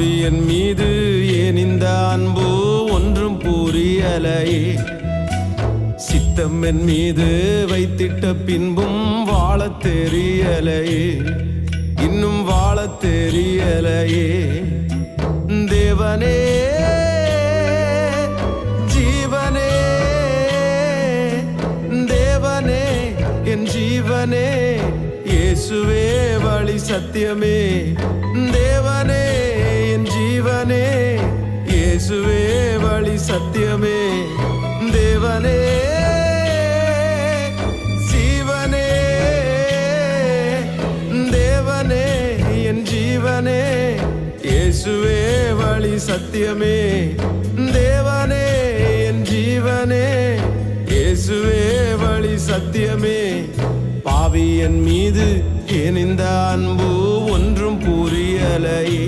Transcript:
பாவியன் மீது ஏன் இந்த அன்பு ஒன்றும் புரியலையே? சித்தம் என் மீது வைத்திட்ட பின்பும் வாழ தெரியலையே. இன்னும் வாழ தெரியலையே. தேவனே ஜீவனே தேவனே என் ஜீவனே இயேசுவே வழி சத்தியமே. தேவனே சத்தியமே. தேவனே ஜீவனே. தேவனே என் ஜீவனே. இயேசுவே வழி சத்தியமே. தேவனே என் ஜீவனே. இயேசுவே வழி சத்தியமே. பாவி என் மீது என் இந்த அன்பு ஒன்றும் புரியலையே?